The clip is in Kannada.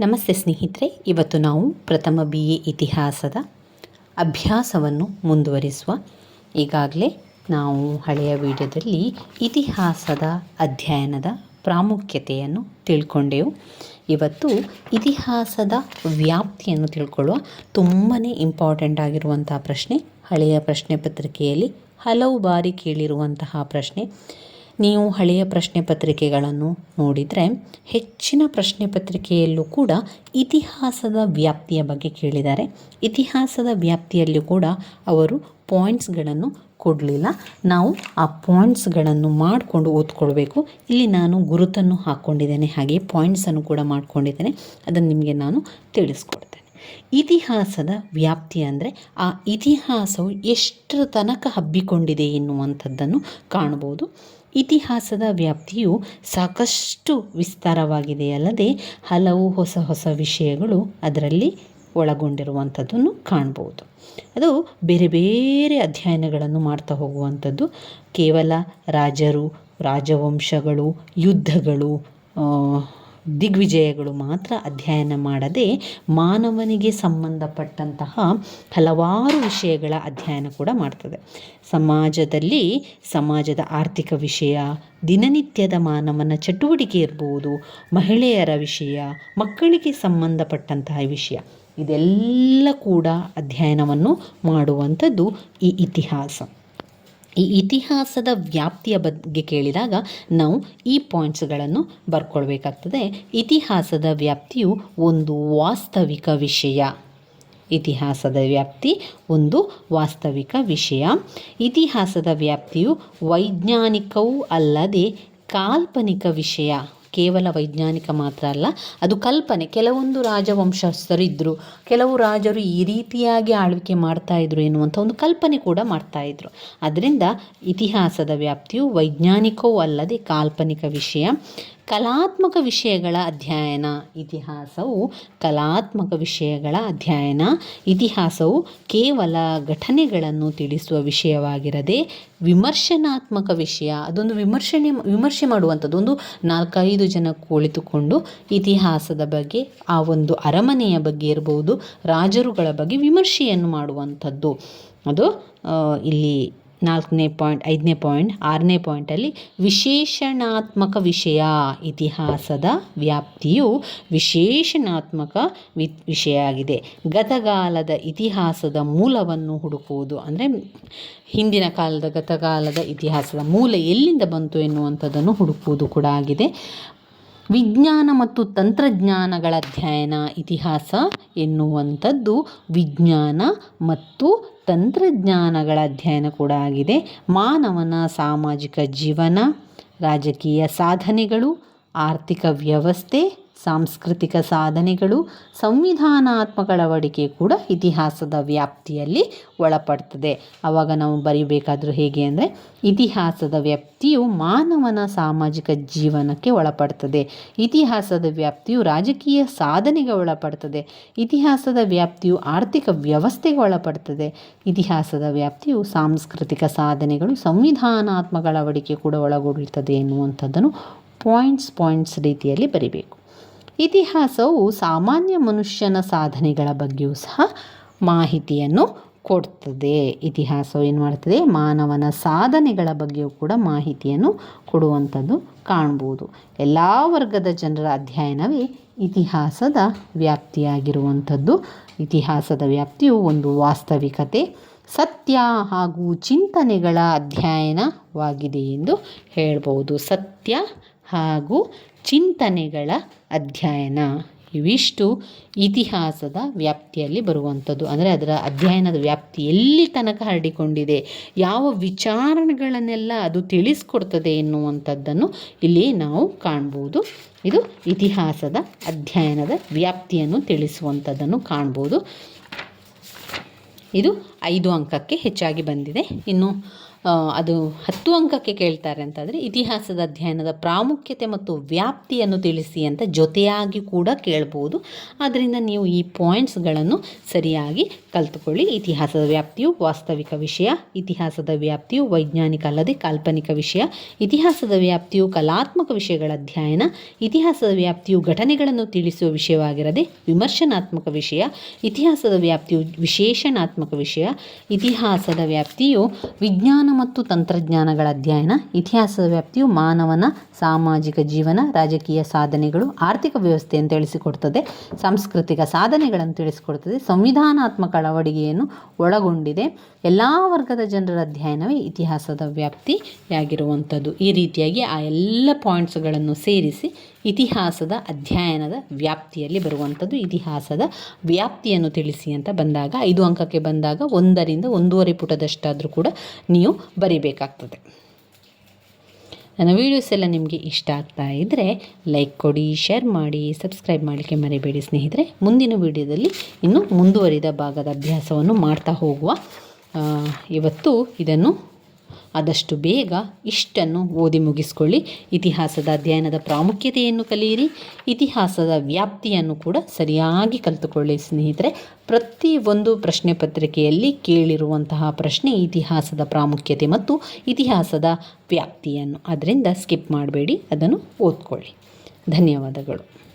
ನಮಸ್ತೆ ಸ್ನೇಹಿತರೆ, ಇವತ್ತು ನಾವು ಪ್ರಥಮ ಬಿ ಎ ಇತಿಹಾಸದ ಅಭ್ಯಾಸವನ್ನು ಮುಂದುವರಿಸುವ. ಈಗಾಗಲೇ ನಾವು ಹಳೆಯ ವಿಡಿಯೋದಲ್ಲಿ ಇತಿಹಾಸದ ಅಧ್ಯಯನದ ಪ್ರಾಮುಖ್ಯತೆಯನ್ನು ತಿಳ್ಕೊಂಡೆವು. ಇವತ್ತು ಇತಿಹಾಸದ ವ್ಯಾಪ್ತಿಯನ್ನು ತಿಳ್ಕೊಳ್ಳುವ ತುಂಬಾ ಇಂಪಾರ್ಟೆಂಟ್ ಆಗಿರುವಂತಹ ಪ್ರಶ್ನೆ, ಹಳೆಯ ಪ್ರಶ್ನೆ ಪತ್ರಿಕೆಯಲ್ಲಿ ಹಲವು ಬಾರಿ ಕೇಳಿರುವಂತಹ ಪ್ರಶ್ನೆ. ನೀವು ಹಳೆಯ ಪ್ರಶ್ನೆ ಪತ್ರಿಕೆಗಳನ್ನು ನೋಡಿದರೆ ಹೆಚ್ಚಿನ ಪ್ರಶ್ನೆ ಪತ್ರಿಕೆಯಲ್ಲೂ ಕೂಡ ಇತಿಹಾಸದ ವ್ಯಾಪ್ತಿಯ ಬಗ್ಗೆ ಕೇಳಿದ್ದಾರೆ. ಇತಿಹಾಸದ ವ್ಯಾಪ್ತಿಯಲ್ಲೂ ಕೂಡ ಅವರು ಪಾಯಿಂಟ್ಸ್ಗಳನ್ನು ಕೊಡಲಿಲ್ಲ. ನಾವು ಆ ಪಾಯಿಂಟ್ಸ್ಗಳನ್ನು ಮಾಡಿಕೊಂಡು ಓದ್ಕೊಳ್ಬೇಕು. ಇಲ್ಲಿ ನಾನು ಗುರುತನ್ನು ಹಾಕ್ಕೊಂಡಿದ್ದೇನೆ ಹಾಗೆ ಪಾಯಿಂಟ್ಸನ್ನು ಕೂಡ ಮಾಡ್ಕೊಂಡಿದ್ದೇನೆ. ಅದನ್ನು ನಿಮಗೆ ನಾನು ತಿಳಿಸ್ಕೊಡ್ತೇನೆ. ಇತಿಹಾಸದ ವ್ಯಾಪ್ತಿ ಅಂದರೆ ಆ ಇತಿಹಾಸವು ಎಷ್ಟರ ತನಕ ಹಬ್ಬಿಕೊಂಡಿದೆ ಎನ್ನುವಂಥದ್ದನ್ನು ಕಾಣ್ಬೋದು ಇತಿಹಾಸದ ವ್ಯಾಪ್ತಿಯು ಸಾಕಷ್ಟು ವಿಸ್ತಾರವಾಗಿದೆಯಲ್ಲದೆ ಹಲವು ಹೊಸ ಹೊಸ ವಿಷಯಗಳು ಅದರಲ್ಲಿ ಒಳಗೊಂಡಿರುವಂಥದ್ದನ್ನು ಕಾಣ್ಬೋದು. ಅದು ಬೇರೆ ಬೇರೆ ಅಧ್ಯಯನಗಳನ್ನು ಮಾಡ್ತಾ ಹೋಗುವಂಥದ್ದು. ಕೇವಲ ರಾಜರು, ರಾಜವಂಶಗಳು, ಯುದ್ಧಗಳು ದಿಗ್ವಿಜಯಗಳು ಮಾತ್ರ ಅಧ್ಯಯನ ಮಾಡದೆ ಮಾನವನಿಗೆ ಸಂಬಂಧಪಟ್ಟಂತಹ ಹಲವಾರು ವಿಷಯಗಳ ಅಧ್ಯಯನ ಕೂಡ ಮಾಡ್ತದೆ. ಸಮಾಜದಲ್ಲಿ ಸಮಾಜದ ಆರ್ಥಿಕ ವಿಷಯ, ದಿನನಿತ್ಯದ ಮಾನವನ ಚಟುವಟಿಕೆ ಇರ್ಬೋದು, ಮಹಿಳೆಯರ ವಿಷಯ, ಮಕ್ಕಳಿಗೆ ಸಂಬಂಧಪಟ್ಟಂತಹ ವಿಷಯ, ಇದೆಲ್ಲ ಕೂಡ ಅಧ್ಯಯನವನ್ನು ಮಾಡುವಂಥದ್ದು ಈ ಇತಿಹಾಸ. ಈ ಇತಿಹಾಸದ ವ್ಯಾಪ್ತಿಯ ಬಗ್ಗೆ ಕೇಳಿದಾಗ ನಾವು ಈ ಪಾಯಿಂಟ್ಸ್ಗಳನ್ನು ಬರ್ಕೊಳ್ಬೇಕಾಗ್ತದೆ. ಇತಿಹಾಸದ ವ್ಯಾಪ್ತಿಯು ಒಂದು ವಾಸ್ತವಿಕ ವಿಷಯ. ಇತಿಹಾಸದ ವ್ಯಾಪ್ತಿ ಒಂದು ವಾಸ್ತವಿಕ ವಿಷಯ. ಇತಿಹಾಸದ ವ್ಯಾಪ್ತಿಯು ವೈಜ್ಞಾನಿಕವೂ ಅಲ್ಲದೆ ಕಾಲ್ಪನಿಕ ವಿಷಯ. ಕೇವಲ ವೈಜ್ಞಾನಿಕ ಮಾತ್ರ ಅಲ್ಲ, ಅದು ಕಲ್ಪನೆ. ಕೆಲವೊಂದು ರಾಜವಂಶಸ್ಥರಿದ್ದರು ಕೆಲವು ರಾಜರು ಈ ರೀತಿಯಾಗಿ ಆಳ್ವಿಕೆ ಮಾಡ್ತಾಯಿದ್ರು ಎನ್ನುವಂಥ ಒಂದು ಕಲ್ಪನೆ ಕೂಡ ಮಾಡ್ತಾಯಿದ್ರು ಅದರಿಂದ ಇತಿಹಾಸದ ವ್ಯಾಪ್ತಿಯು ವೈಜ್ಞಾನಿಕವೂ ಅಲ್ಲದೆ ಕಾಲ್ಪನಿಕ ವಿಷಯ. ಕಲಾತ್ಮಕ ವಿಷಯಗಳ ಅಧ್ಯಯನ ಇತಿಹಾಸವು ಕಲಾತ್ಮಕ ವಿಷಯಗಳ ಅಧ್ಯಯನ. ಇತಿಹಾಸವು ಕೇವಲ ಘಟನೆಗಳನ್ನು ತಿಳಿಸುವ ವಿಷಯವಾಗಿರದೆ ವಿಮರ್ಶನಾತ್ಮಕ ವಿಷಯ, ಅದೊಂದು ವಿಮರ್ಶನೆ ವಿಮರ್ಶೆ ಮಾಡುವಂಥದ್ದು, ಒಂದು ನಾಲ್ಕೈದು ಜನ ಕುಳಿತುಕೊಂಡು ಇತಿಹಾಸದ ಬಗ್ಗೆ, ಆ ಒಂದು ಅರಮನೆಯ ಬಗ್ಗೆ ಇರಬಹುದು ರಾಜರುಗಳ ಬಗ್ಗೆ ವಿಮರ್ಶೆಯನ್ನು ಮಾಡುವಂಥದ್ದು. ಅದು ಇಲ್ಲಿ ನಾಲ್ಕನೇ ಪಾಯಿಂಟ್, ಐದನೇ ಪಾಯಿಂಟ್, ಆರನೇ ಪಾಯಿಂಟಲ್ಲಿ ವಿಶೇಷಣಾತ್ಮಕ ವಿಷಯ ಇತಿಹಾಸದ ವ್ಯಾಪ್ತಿಯು ವಿಶೇಷಣಾತ್ಮಕ ವಿ, ವಿಷಯ ಆಗಿದೆ. ಗತಕಾಲದ ಇತಿಹಾಸದ ಮೂಲವನ್ನು ಹುಡುಕುವುದು ಅಂದರೆ ಹಿಂದಿನ ಕಾಲದ ಗತಕಾಲದ ಇತಿಹಾಸದ ಮೂಲ ಎಲ್ಲಿಂದ ಬಂತು ಎನ್ನುವಂಥದ್ದನ್ನು ಹುಡುಕುವುದು ಕೂಡ ಆಗಿದೆ. ವಿಜ್ಞಾನ ಮತ್ತು ತಂತ್ರಜ್ಞಾನಗಳ ಅಧ್ಯಯನ ಇತಿಹಾಸ ಎನ್ನುವಂಥದ್ದು ವಿಜ್ಞಾನ ಮತ್ತು ತಂತ್ರಜ್ಞಾನಗಳ ಅಧ್ಯಯನ ಕೂಡ ಆಗಿದೆ. ಮಾನವನ ಸಾಮಾಜಿಕ ಜೀವನ, ರಾಜಕೀಯ ಸಾಧನೆಗಳು, ಆರ್ಥಿಕ ವ್ಯವಸ್ಥೆ ಸಾಂಸ್ಕೃತಿಕ ಸಾಧನೆಗಳು ಸಂವಿಧಾನಾತ್ಮಕ ಅಳವಡಿಕೆ ಕೂಡ ಇತಿಹಾಸದ ವ್ಯಾಪ್ತಿಯಲ್ಲಿ ಒಳಪಡ್ತದೆ. ಆವಾಗ ನಾವು ಬರೀಬೇಕಾದರೂ ಹೇಗೆ ಅಂದರೆ, ಇತಿಹಾಸದ ವ್ಯಾಪ್ತಿಯು ಮಾನವನ ಸಾಮಾಜಿಕ ಜೀವನಕ್ಕೆ ಒಳಪಡ್ತದೆ. ಇತಿಹಾಸದ ವ್ಯಾಪ್ತಿಯು ರಾಜಕೀಯ ಸಾಧನೆಗೆ ಒಳಪಡ್ತದೆ. ಇತಿಹಾಸದ ವ್ಯಾಪ್ತಿಯು ಆರ್ಥಿಕ ವ್ಯವಸ್ಥೆಗೆ ಒಳಪಡ್ತದೆ. ಇತಿಹಾಸದ ವ್ಯಾಪ್ತಿಯು ಸಾಂಸ್ಕೃತಿಕ ಸಾಧನೆಗಳು ಸಂವಿಧಾನಾತ್ಮಕ ಅಳವಡಿಕೆ ಕೂಡ ಒಳಗೊಳ್ಳುತ್ತದೆ ಎನ್ನುವಂಥದ್ದನ್ನು ಪಾಯಿಂಟ್ಸ್ ಪಾಯಿಂಟ್ಸ್ ರೀತಿಯಲ್ಲಿ ಬರಿಬೇಕು. ಇತಿಹಾಸವು ಸಾಮಾನ್ಯ ಮನುಷ್ಯನ ಸಾಧನೆಗಳ ಬಗ್ಗೆಯೂ ಸಹ ಮಾಹಿತಿಯನ್ನು ಕೊಡ್ತದೆ. ಇತಿಹಾಸವು ಏನು ಮಾಡ್ತದೆ? ಮಾನವನ ಸಾಧನೆಗಳ ಬಗ್ಗೆಯೂ ಕೂಡ ಮಾಹಿತಿಯನ್ನು ಕೊಡುವಂಥದ್ದು ಕಾಣ್ಬೋದು. ಎಲ್ಲ ವರ್ಗದ ಜನರ ಅಧ್ಯಯನವೇ ಇತಿಹಾಸದ ವ್ಯಾಪ್ತಿಯಾಗಿರುವಂಥದ್ದು. ಇತಿಹಾಸದ ವ್ಯಾಪ್ತಿಯು ಒಂದು ವಾಸ್ತವಿಕತೆ, ಸತ್ಯ ಹಾಗೂ ಚಿಂತನೆಗಳ ಅಧ್ಯಯನವಾಗಿದೆ ಎಂದು ಹೇಳ್ಬೋದು. ಸತ್ಯ ಹಾಗೂ ಚಿಂತನೆಗಳ ಅಧ್ಯಯನ. ಇವಿಷ್ಟು ಇತಿಹಾಸದ ವ್ಯಾಪ್ತಿಯಲ್ಲಿ ಬರುವಂಥದ್ದು. ಅಂದರೆ ಅದರ ಅಧ್ಯಯನದ ವ್ಯಾಪ್ತಿ ಎಲ್ಲಿ ತನಕ ಹರಡಿಕೊಂಡಿದೆ, ಯಾವ ವಿಚಾರಗಳನ್ನೆಲ್ಲ ಅದು ತಿಳಿಸ್ಕೊಡ್ತದೆ ಎನ್ನುವಂಥದ್ದನ್ನು ಇಲ್ಲಿ ನಾವು ಕಾಣ್ಬೋದು. ಇದು ಇತಿಹಾಸದ ಅಧ್ಯಯನದ ವ್ಯಾಪ್ತಿಯನ್ನು ತಿಳಿಸುವಂಥದ್ದನ್ನು ಕಾಣ್ಬೋದು. ಇದು ಐದು ಅಂಕಕ್ಕೆ ಹೆಚ್ಚಾಗಿ ಬಂದಿದೆ. ಇನ್ನು ಅದು ಹತ್ತು ಅಂಕಕ್ಕೆ ಕೇಳ್ತಾರೆ ಅಂತಂದರೆ ಇತಿಹಾಸದ ಅಧ್ಯಯನದ ಪ್ರಾಮುಖ್ಯತೆ ಮತ್ತು ವ್ಯಾಪ್ತಿಯನ್ನು ತಿಳಿಸಿ ಅಂತ ಜೊತೆಯಾಗಿ ಕೂಡ ಕೇಳ್ಬೋದು. ಆದ್ದರಿಂದ ನೀವು ಈ ಪಾಯಿಂಟ್ಸ್ಗಳನ್ನು ಸರಿಯಾಗಿ ಕಲ್ತುಕೊಳ್ಳಿ. ಇತಿಹಾಸದ ವ್ಯಾಪ್ತಿಯು ವಾಸ್ತವಿಕ ವಿಷಯ, ಇತಿಹಾಸದ ವ್ಯಾಪ್ತಿಯು ವೈಜ್ಞಾನಿಕ ಅಲ್ಲದೆ ಕಾಲ್ಪನಿಕ ವಿಷಯ, ಇತಿಹಾಸದ ವ್ಯಾಪ್ತಿಯು ಕಲಾತ್ಮಕ ವಿಷಯಗಳ ಅಧ್ಯಯನ, ಇತಿಹಾಸದ ವ್ಯಾಪ್ತಿಯು ಘಟನೆಗಳನ್ನು ತಿಳಿಸುವ ವಿಷಯವಾಗಿರದೆ ವಿಮರ್ಶನಾತ್ಮಕ ವಿಷಯ, ಇತಿಹಾಸದ ವ್ಯಾಪ್ತಿಯು ವಿಶೇಷಣಾತ್ಮಕ ವಿಷಯ, ಇತಿಹಾಸದ ವ್ಯಾಪ್ತಿಯು ವಿಜ್ಞಾನ ಮತ್ತು ತಂತ್ರಜ್ಞಾನಗಳ ಅಧ್ಯಯನ, ಇತಿಹಾಸದ ವ್ಯಾಪ್ತಿಯು ಮಾನವನ ಸಾಮಾಜಿಕ ಜೀವನ, ರಾಜಕೀಯ ಸಾಧನೆಗಳು, ಆರ್ಥಿಕ ವ್ಯವಸ್ಥೆಯನ್ನು ತಿಳಿಸಿಕೊಡ್ತದೆ, ಸಾಂಸ್ಕೃತಿಕ ಸಾಧನೆಗಳನ್ನು ತಿಳಿಸಿಕೊಡ್ತದೆ, ಸಂವಿಧಾನಾತ್ಮಕ ಅಳವಡಿಕೆಯನ್ನು ಒಳಗೊಂಡಿದೆ. ಎಲ್ಲ ವರ್ಗದ ಜನರ ಅಧ್ಯಯನವೇ ಇತಿಹಾಸದ ವ್ಯಾಪ್ತಿಯಾಗಿರುವಂಥದ್ದು. ಈ ರೀತಿಯಾಗಿ ಆ ಎಲ್ಲ ಪಾಯಿಂಟ್ಸ್ಗಳನ್ನು ಸೇರಿಸಿ ಇತಿಹಾಸದ ಅಧ್ಯಯನದ ವ್ಯಾಪ್ತಿಯಲ್ಲಿ ಬರುವಂಥದ್ದು ಇತಿಹಾಸದ ವ್ಯಾಪ್ತಿಯನ್ನು ತಿಳಿಸಿ ಅಂತ ಬಂದಾಗ, ಐದು ಅಂಕಕ್ಕೆ ಬಂದಾಗ ಒಂದರಿಂದ ಒಂದೂವರೆ ಪುಟದಷ್ಟಾದರೂ ಕೂಡ ನೀವು ಬರಿಬೇಕಾಗ್ತದೆ. ನನ್ನ ವೀಡಿಯೋಸ್ ಎಲ್ಲ ನಿಮಗೆ ಇಷ್ಟ ಆಗ್ತಾ ಇದ್ದರೆ ಲೈಕ್ ಕೊಡಿ ಶೇರ್ ಮಾಡಿ ಸಬ್ಸ್ಕ್ರೈಬ್ ಮಾಡಲಿಕ್ಕೆ ಮರಿಬೇಡಿ ಸ್ನೇಹಿತರೆ. ಮುಂದಿನ ವಿಡಿಯೋದಲ್ಲಿ ಇನ್ನು ಮುಂದುವರಿದ ಭಾಗದ ಅಭ್ಯಾಸವನ್ನು ಮಾಡ್ತಾ ಹೋಗುವ. ಇವತ್ತು ಇದನ್ನು ಆದಷ್ಟು ಬೇಗ ಇಷ್ಟನ್ನು ಓದಿ ಮುಗಿಸ್ಕೊಳ್ಳಿ. ಇತಿಹಾಸದ ಅಧ್ಯಯನದ ಪ್ರಾಮುಖ್ಯತೆಯನ್ನು ಕಲಿಯಿರಿ. ಇತಿಹಾಸದ ವ್ಯಾಪ್ತಿಯನ್ನು ಕೂಡ ಸರಿಯಾಗಿ ಕಲಿತುಕೊಳ್ಳಿ ಸ್ನೇಹಿತರೆ. ಪ್ರತಿ ಒಂದು ಪ್ರಶ್ನೆ ಪತ್ರಿಕೆಯಲ್ಲಿ ಕೇಳಿರುವಂತಹ ಪ್ರಶ್ನೆ ಇತಿಹಾಸದ ಪ್ರಾಮುಖ್ಯತೆ ಮತ್ತು ಇತಿಹಾಸದ ವ್ಯಾಪ್ತಿಯನ್ನು. ಅದರಿಂದ ಸ್ಕಿಪ್ ಮಾಡಬೇಡಿ, ಅದನ್ನು ಓದ್ಕೊಳ್ಳಿ. ಧನ್ಯವಾದಗಳು.